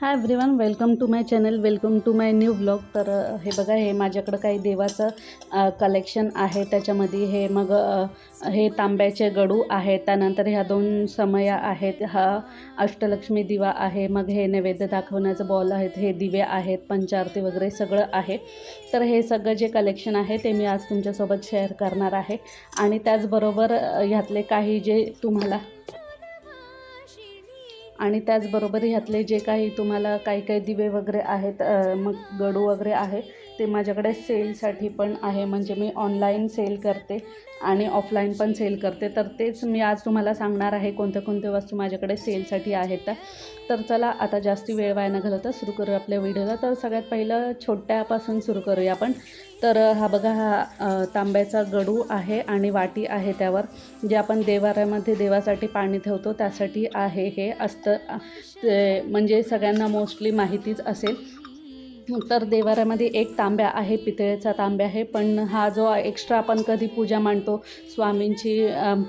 Hi everyone welcome to my channel welcome to my new blog तर हे बघा हे माझ्याकडं काही देवाचं कलेक्शन आहे. त्याच्यामध्ये हे मग हे तांब्याचे गडू आहेत. त्यानंतर ह्या दोन समया आहेत. हा अष्टलक्ष्मी दिवा आहे. मग हे नैवेद्य दाखवण्याचं बॉल आहेत. हे दिवे आहेत. पंचारती वगैरे सगळं आहे. तर हे सगळं जे कलेक्शन आहे ते मी आज तुमच्यासोबत शेअर करणार आहे. आणि त्याचबरोबर ह्यातले काही जे तुम्हाला आणि त्याचबरोबर ह्यातले जे काही तुम्हाला काही काही दिवे वगैरे आहेत मग गडू वगैरे आहे ते माझ्याकडे सेलसाठी पण आहे. म्हणजे मी ऑनलाईन सेल करते आणि ऑफलाईन पण सेल करते. तर तेच मी आज तुम्हाला सांगणार आहे कोणत्या कोणत्या वस्तू माझ्याकडे सेलसाठी आहेत. तर चला आता जास्ती वेळ वाया न घालवता सुरू करूया आपल्या व्हिडिओला. तर सगळ्यात पहिलं छोट्यापासून सुरू करूया आपण. तर हा बघा हा तांब्याचा गडू आहे आणि वाटी आहे त्यावर. जे आपण देवाऱ्यामध्ये देवासाठी पाणी ठेवतो त्यासाठी आहे हे असतं ते म्हणजे सगळ्यांना मोस्टली माहितीच असेल. तर देवाऱ्यामध्ये एक तांब्या आहे पितळेचा तांब्या आहे. पण हा जो एक्स्ट्रा आपण कधी पूजा मांडतो स्वामींची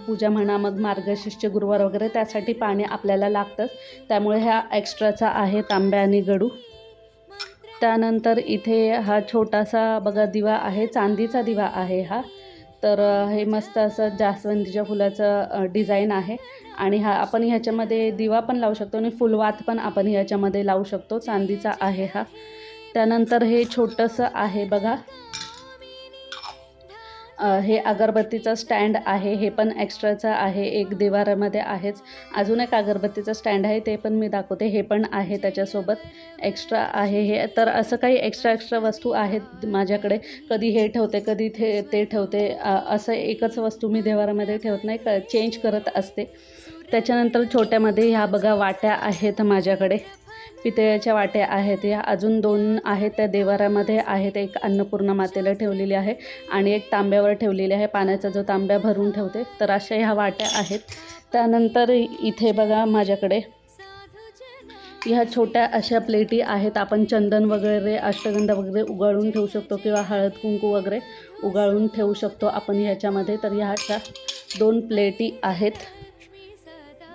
पूजा म्हणा मग मार्गशीर्ष गुरुवार वगैरे त्यासाठी पाणी आपल्याला लागतंच त्यामुळे ह्या एक्स्ट्राचा आहे तांब्या आणि गडू. त्यानंतर इथे हा छोटासा बघा दिवा आहे चांदीचा दिवा आहे हा. तर हे मस्त असं जास्वंदीच्या फुलाचं डिझाईन आहे. आणि हा आपण ह्याच्यामध्ये दिवा पण लावू शकतो आणि फुलवात पण आपण ह्याच्यामध्ये लावू शकतो. चांदीचा आहे हा. त्यानंतर हे छोटंसं आहे बघा. हे अगरबत्तीचं स्टँड आहे हे पण एक्स्ट्राचं आहे एक दिवारामध्ये आहेच. अजून एक अगरबत्तीचं स्टँड आहे ते पण मी दाखवते हे पण आहे त्याच्यासोबत. एक्स्ट्रा आहे हे तर असं काही एक्स्ट्रा एक्स्ट्रा वस्तू आहेत माझ्याकडे. कधी हे ठेवते कधी ते ते ठेवते असं एकच वस्तू मी देवारामध्ये ठेवत नाही क चेंज करत असते. त्याच्यानंतर छोट्यामध्ये ह्या बघा वाट्या आहेत माझ्याकडे. पितळ्याच्या वाट्या आहेत. या अजून दोन आहेत. त्या देवारामध्ये आहेत. एक अन्नपूर्णा मातेला ठेवलेली आहे आणि एक तांब्यावर ठेवलेली आहे. पाण्याचा जो तांब्या भरून ठेवते तर अशा ह्या वाट्या आहेत. त्यानंतर इथे बघा माझ्याकडे. ह्या छोट्या अशा प्लेटी आहेत. आपण चंदन वगैरे अष्टगंध वगैरे उगाळून ठेवू शकतो किंवा हळद कुंकू वगैरे उगाळून ठेवू शकतो आपण ह्याच्यामध्ये. तर ह्या अशा दोन प्लेटी आहेत.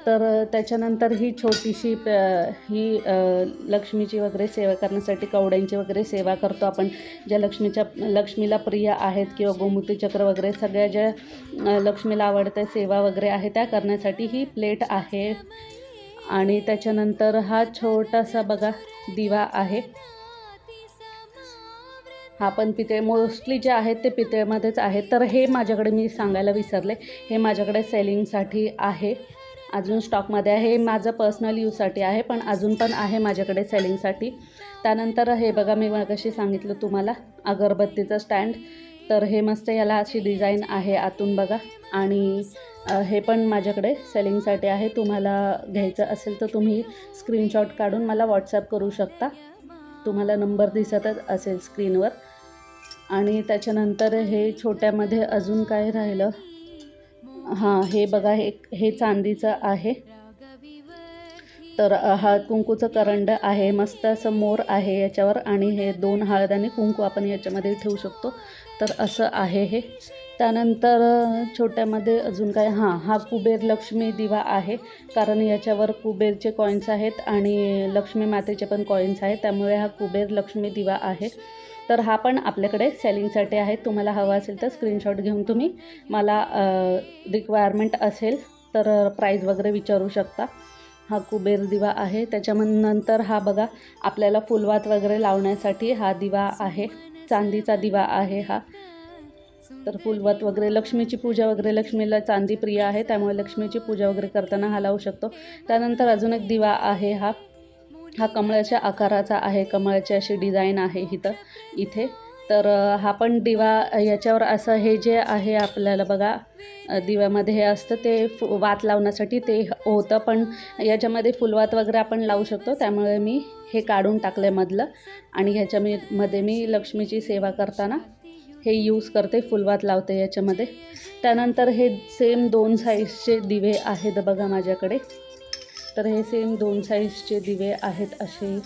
तर त्याच्यानंतर ही छोटीशी प ही लक्ष्मीची वगैरे सेवा करण्यासाठी कवड्यांची वगैरे सेवा करतो आपण. ज्या लक्ष्मीच्या लक्ष्मीला प्रिय आहेत किंवा गोमूती चक्र वगैरे सगळ्या ज्या लक्ष्मीला आवडत्या सेवा वगैरे आहे त्या करण्यासाठी ही प्लेट आहे. आणि त्याच्यानंतर हा छोटासा बघा दिवा आहे. हा पण पितळे मोस्टली जे आहेत ते पितळेमध्येच आहेत. तर हे माझ्याकडे मी सांगायला विसरले. हे माझ्याकडे सेलिंगसाठी आहे. अजून स्टॉकमध्ये आहे. हे माझं पर्सनल यूजसाठी आहे पण अजून पण आहे माझ्याकडे सेलिंगसाठी त्यानंतर हे बघा मी कशी सांगितलं तुम्हाला अगरबत्तीचं स्टँड तर हे मस्त याला अशी डिझाईन आहे आतून बघा. आणि हे पण माझ्याकडे सेलिंगसाठी आहे. तुम्हाला घ्यायचं असेल तर तुम्ही स्क्रीनशॉट काढून मला व्हॉट्सअप करू शकता. तुम्हाला नंबर दिसतच असेल स्क्रीनवर आणि त्याच्यानंतर हे छोट्यामध्ये अजून काय राहिलं? हां हे बघा हे हे चांदीचं आहे. तर हा कुंकूचं करंड आहे मस्त असं मोर आहे याच्यावर आणि हे दोन हळद आणि कुंकू आपण याच्यामध्ये ठेवू शकतो. तर असं आहे हे. त्यानंतर छोट्यामध्ये अजून काय हां हा कुबेर लक्ष्मी दिवा आहे. कारण याच्यावर कुबेरचे कॉईन्स आहेत आणि लक्ष्मी मातेचे पण कॉईन्स आहेत. त्यामुळे हा कुबेर लक्ष्मी दिवा आहे. तर हा पण आपल्याकडे सेलिंगसाठी आहे. तुम्हाला हवा असेल तर स्क्रीनशॉट घेऊन तुम्ही. मला रिक्वायरमेंट असेल तर प्राईज वगैरे विचारू शकता. हा कुबेर दिवा आहे. त्याच्यानंतर हा बघा आपल्याला फुलवात वगैरे लावण्यासाठी हा दिवा आहे. चांदीचा दिवा आहे हा. तर फुलवात वगैरे लक्ष्मीची पूजा वगैरे लक्ष्मीला चांदी प्रिय आहे. त्यामुळे लक्ष्मीची पूजा वगैरे करताना हा लावू शकतो. त्यानंतर अजून एक दिवा आहे हा. हा कमळाच्या आकाराचा आहे कमळाची अशी डिझाईन आहे इथं इथे. तर हा पण दिवा याच्यावर असं हे जे आहे आपल्याला बघा दिव्यामध्ये हे असतं ते फु वात लावण्यासाठी ते होतं पण याच्यामध्ये फुलवात वगैरे आपण लावू शकतो. त्यामुळे मी हे काढून टाकलं मधलं आणि ह्याच्या मी मध्ये मी लक्ष्मीची सेवा करताना हे यूज करते फुलवात लावते याच्यामध्ये. त्यानंतर हे सेम दोन साईजचे दिवे आहेत बघा माझ्याकडे. तर हे सेम दोन साईजचे दिवे आहेत असे.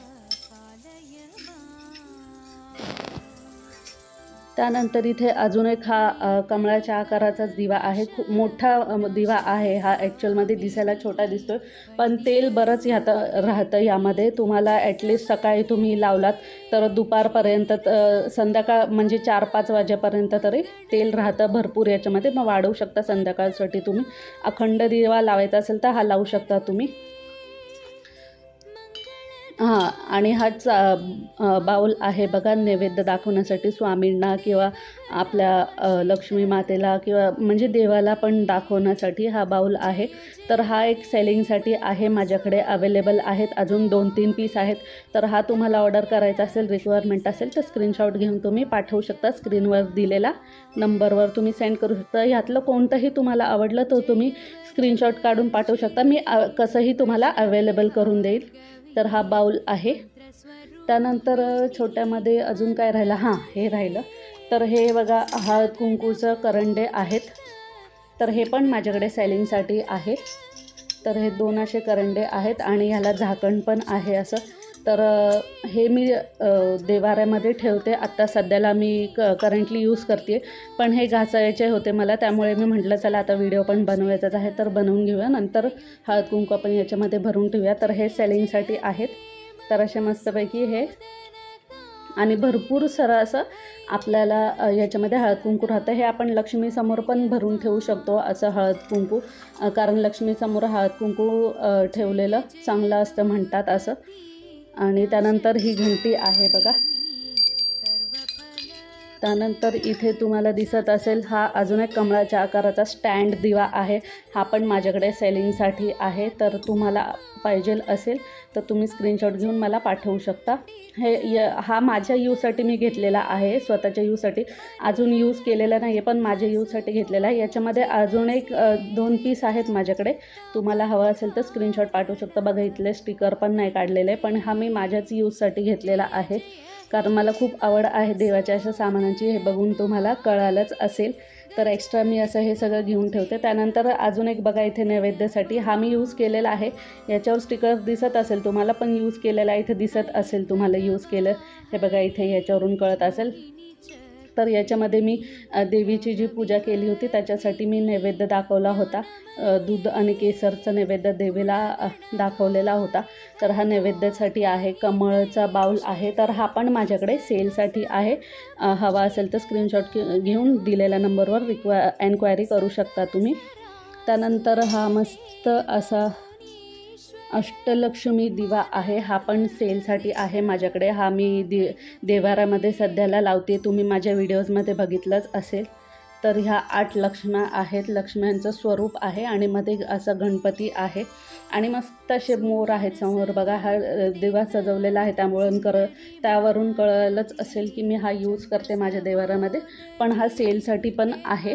त्यानंतर इथे अजून एक हा कमळाच्या आकाराचाच दिवा आहे. खूप मोठा दिवा आहे. हा ॲक्च्युअलमध्ये दिसायला छोटा दिसतो पण तेल बरंच ह्यात राहतं यामध्ये. तुम्हाला ॲटलिस्ट सकाळी तुम्ही लावलात तर दुपारपर्यंत संध्याकाळ म्हणजे चार पाच वाजेपर्यंत तरी तेल राहतं भरपूर याच्यामध्ये. मग वाढवू शकता संध्याकाळसाठी तुम्ही. अखंड दिवा लावायचा असेल तर हा लावू शकता तुम्ही. हां आणि हा चा बाऊल आहे बघा नैवेद्य दाखवण्यासाठी स्वामींना किंवा आपल्या लक्ष्मी मातेला किंवा म्हणजे देवाला पण दाखवण्यासाठी हा बाऊल आहे. तर हा एक सेलिंगसाठी आहे माझ्याकडे अवेलेबल आहेत. अजून दोन तीन पीस आहेत. तर हा तुम्हाला ऑर्डर करायचा असेल रिक्वायरमेंट असेल तर स्क्रीनशॉट घेऊन तुम्ही पाठवू शकता. स्क्रीनवर दिलेला नंबरवर तुम्ही सेंड करू शकता. ह्यातलं कोणतंही तुम्हाला आवडलं तर तुम्ही स्क्रीनशॉट काढून पाठवू शकता. मी कसंही तुम्हाला अवेलेबल करून देईल. तर हा बाऊल आहे. त्यानंतर छोट्यामध्ये अजून काय राहिलं? हां हे राहिलं. तर हे बघा हळद कुंकूचं करंडे आहेत. तर हे पण माझ्याकडे सेलिंगसाठी आहे. तर हे दोन असे करंडे आहेत आणि ह्याला झाकण पण आहे असं. तर हे मी देवाऱ्यामध्ये ठेवते. आत्ता सध्याला मी क करंटली यूज करते पण हे घासायचे होते मला त्यामुळे मी म्हटलं चला आता व्हिडिओ पण बनवायचाच आहे तर बनवून घेऊया. नंतर हळद कुंकू आपण याच्यामध्ये भरून ठेवूया. तर हे सेलिंगसाठी आहेत. तर असे मस्तपैकी हे. आणि भरपूर सरं असं आपल्याला याच्यामध्ये हळद कुंकू राहतं. हे आपण लक्ष्मीसमोर पण भरून ठेवू शकतो असं हळद कुंकू. कारण लक्ष्मीसमोर हळद कुंकू ठेवलेलं चांगलं असतं म्हणतात असं. आणि त्यानंतर ही घंटी आहे बघा. त्यानंतर इथे तुम्हाला दिसत असेल हा अजून एक कमळाच्या आकाराचा स्टँड दिवा आहे. हा पण माझ्याकडे सेलिंगसाठी आहे. तर तुम्हाला पाहिजे असेल तर तुम्ही स्क्रीनशॉट घेऊन मला पाठवू शकता. हे य हा माझ्या यूजसाठी मी घेतलेला आहे स्वतःच्या यूजसाठी अजून यूज केलेला नाही आहे पण माझ्या यूजसाठी घेतलेला आहे. याच्यामध्ये अजून एक दोन पीस आहेत माझ्याकडे. तुम्हाला हवं असेल तर स्क्रीनशॉट पाठवू शकता. बघा इथले स्टिकर पण नाही काढलेले पण हा मी माझ्याच यूजसाठी घेतलेला आहे. कारण मला खूप आवड आहे देवाच्या अशा सामानांची हे बघून तुम्हाला कळालंच असेल. तर एक्स्ट्रा मी असं हे सगळं घेऊन ठेवते. त्यानंतर अजून एक बघा इथे नैवेद्यासाठी. हा मी यूज केलेला आहे. याच्यावर स्टिकर दिसत असेल तुम्हाला पण यूज केलेला इथे दिसत असेल तुम्हाला यूज केलं. हे बघा इथे याच्यावरून कळत असेल. तर याच्यामध्ये मी देवीची जी पूजा केली होती त्याच्यासाठी मी नैवेद्य दाखवला होता. दूध आणि केसरचं नैवेद्य देवीला दाखवलेला होता. तर हा नैवेद्यासाठी आहे कमळचा बाऊल आहे तर हा पण माझ्याकडे सेलसाठी आहे. हवा असेल तर स्क्रीनशॉट घेऊन दिलेल्या नंबरवर रिक्वा एन्क्वायरी करू शकता तुम्ही. त्यानंतर हा मस्त असा अष्टलक्ष्मी दिवा आहे. हा पण सेलसाठी आहे माझ्याकडे. हा मी दे देवारामध्ये सध्याला लावते तुम्ही माझ्या व्हिडिओजमध्ये बघितलंच असेल. तर ह्या आठ लक्ष्म्या आहेत. लक्ष्म्यांचं स्वरूप आहे आणि मध्ये असं गणपती आहे. आणि मस्त असे मोर आहेत समोर. बघा हा दिवा सजवलेला आहे. त्यामुळे कर त्यावरून कळलंच असेल की मी हा यूज करते माझ्या देवारामध्ये पण हा सेलसाठी पण आहे.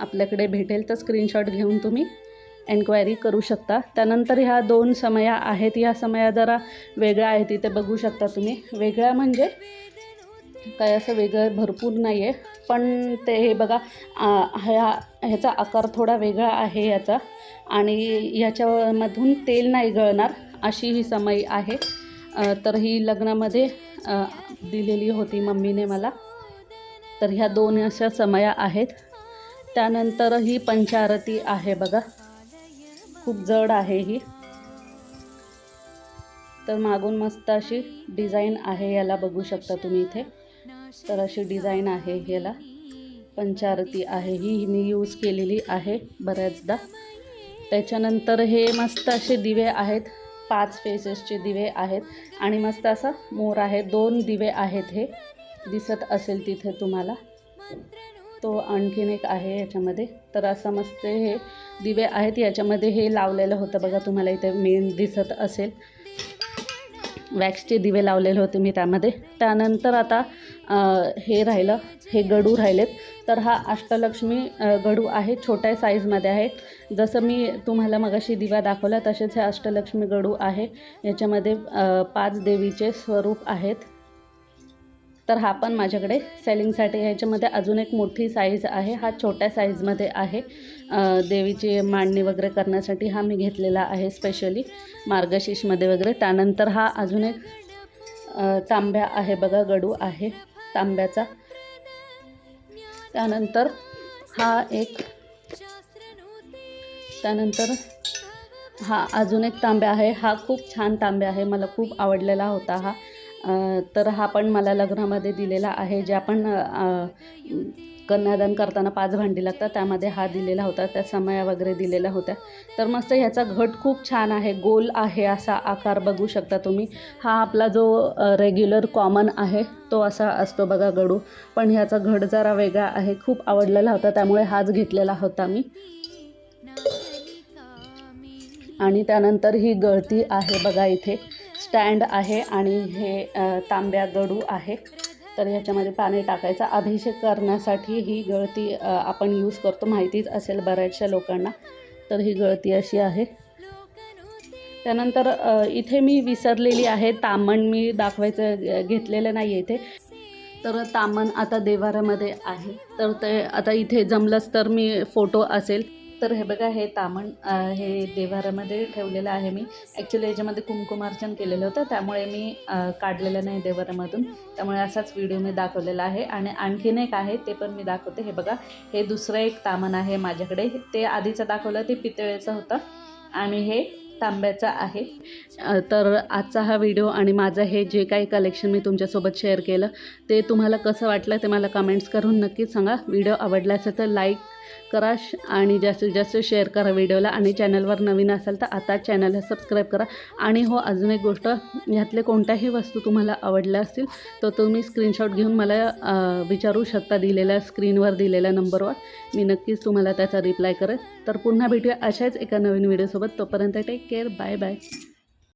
आपल्याकडे भेटेल तर स्क्रीनशॉट घेऊन तुम्ही. एन्क्वायरी करू शकता. त्यानंतर ह्या दोन समया आहेत. ह्या समया जरा वेगळ्या आहेत. इथे बघू शकता तुम्ही. वेगळ्या म्हणजे काय असं वेगळं भरपूर नाही आहे पण ते हे बघा ह्या ह्याचा आकार थोडा वेगळा आहे याचा. आणि ह्याच्यामधून तेल नाही गळणार अशी ही समय आहे. तर ही लग्नामध्ये दिलेली होती मम्मीने मला. तर ह्या दोन अशा समया आहेत. त्यानंतर ही पंचारती आहे बघा. खूप जड आहे ही. तर मागून मस्त अशी डिझाईन आहे याला बघू शकता तुम्ही इथे. तर अशी डिझाईन आहे याला. पंचारती आहे ही मी यूज केलेली आहे बऱ्याचदा. त्याच्यानंतर हे मस्त असे दिवे आहेत. पाच फेसेसचे दिवे आहेत. आणि मस्त असा मोर आहे. दोन दिवे आहेत हे. दिसत असेल तिथे तुम्हाला. तो आणखीन एक आहे याच्यामध्ये. तर असं मस्त हे दिवे आहेत याच्यामध्ये हे लावलेलं होतं बघा तुम्हाला इथे मेन दिसत असेल. वॅक्सचे दिवे लावलेले होते मी त्यामध्ये. त्यानंतर आता हे राहिलं हे गडू राहिलेत. तर हा अष्टलक्ष्मी गडू आहे छोट्या साईजमध्ये आहे. जसं मी तुम्हाला मगाशी दिवा दाखवला तसेच हे अष्टलक्ष्मी गडू आहे. याच्यामध्ये पाच देवीचे स्वरूप आहेत. तर हा पण माझ्याकडे सेलिंगसाठी ह्याच्यामध्ये याच्यामध्ये अजून एक मोठी साईज आहे. हा छोट्या साईजमध्ये आहे. देवीची मांडणी वगैरे करण्यासाठी हा मी घेतलेला आहे स्पेशली मार्गशीर्षमध्ये वगैरे. त्यानंतर हा अजून एक तांब्या आहे बघा गडू आहे तांब्याचा. त्यानंतर हा एक त्यानंतर हा अजून एक तांब्या आहे. हा खूप छान तांब्या आहे. मला खूप आवडलेला होता हा. तर हा पण मला लग्नामध्ये दिलेला आहे. जे आपण कन्यादान करताना पाच भांडी लागतात त्यामध्ये हा दिलेला होता. त्या समया वगैरे दिलेल्या होत्या. तर मस्त ह्याचा घट खूप छान आहे. गोल आहे असा आकार बघू शकता तुम्ही. हा आपला जो रेग्युलर कॉमन आहे तो असा असतो बघा गडू. पण ह्याचा घट जरा वेगळा आहे. खूप आवडलेला होता त्यामुळे हाच घेतलेला होता मी. आणि त्यानंतर ही गळती आहे बघा इथे. स्टँड आहे आणि हे तांब्या गडू आहे. तर ह्याच्यामध्ये पाणी टाकायचं. अभिषेक करण्यासाठी ही गळती आपण यूज करतो. माहितीच असेल बऱ्याचशा लोकांना तर ही गळती अशी आहे. त्यानंतर इथे मी विसरलेली आहे. तामण मी दाखवायचं घेतलेलं नाही आहे इथे. तर तामण आता देवारामध्ये आहे. तर ते आता इथे जमलंच तर मी फोटो असेल. तर हे बघा हे तामण हे देवारामध्ये ठेवलेलं आहे मी. ॲक्च्युली याच्यामध्ये कुंकुमार्चन केलेलं होतं त्यामुळे मी काढलेलं नाही देवारामधून त्यामुळे असाच व्हिडिओ मी दाखवलेला आहे. आणि आणखीन एक आहे ते पण मी दाखवते. हे बघा हे दुसरं एक तामण आहे माझ्याकडे. ते आधीचं दाखवलं ते पितळेचं होतं. आणि हे तांब्याचा आहे. तर आजचा हा व्हिडिओ आणि माझं हे जे काही कलेक्शन मी तुमच्यासोबत शेअर केलं ते तुम्हाला कसं वाटलं ते मला कमेंट्स करून नक्कीच सांगा. व्हिडिओ आवडला असेल तर लाईक करा आणि जास्तीत जास्त शेअर करा व्हिडिओला आणि चॅनलवर नवीन असाल तर आता चॅनलला सबस्क्राईब करा. आणि हो अजून एक गोष्ट ह्यातले कोणत्याही वस्तू तुम्हाला आवडल्या असतील तर तुम्ही स्क्रीनशॉट घेऊन मला विचारू शकता दिलेल्या स्क्रीनवर दिलेल्या नंबरवर मी नक्कीच तुम्हाला त्याचा रिप्लाय करेन तर पुन्हा भेटूया अशाच एका नवीन व्हिडिओसोबत तोपर्यंत टेक केअर बाय बाय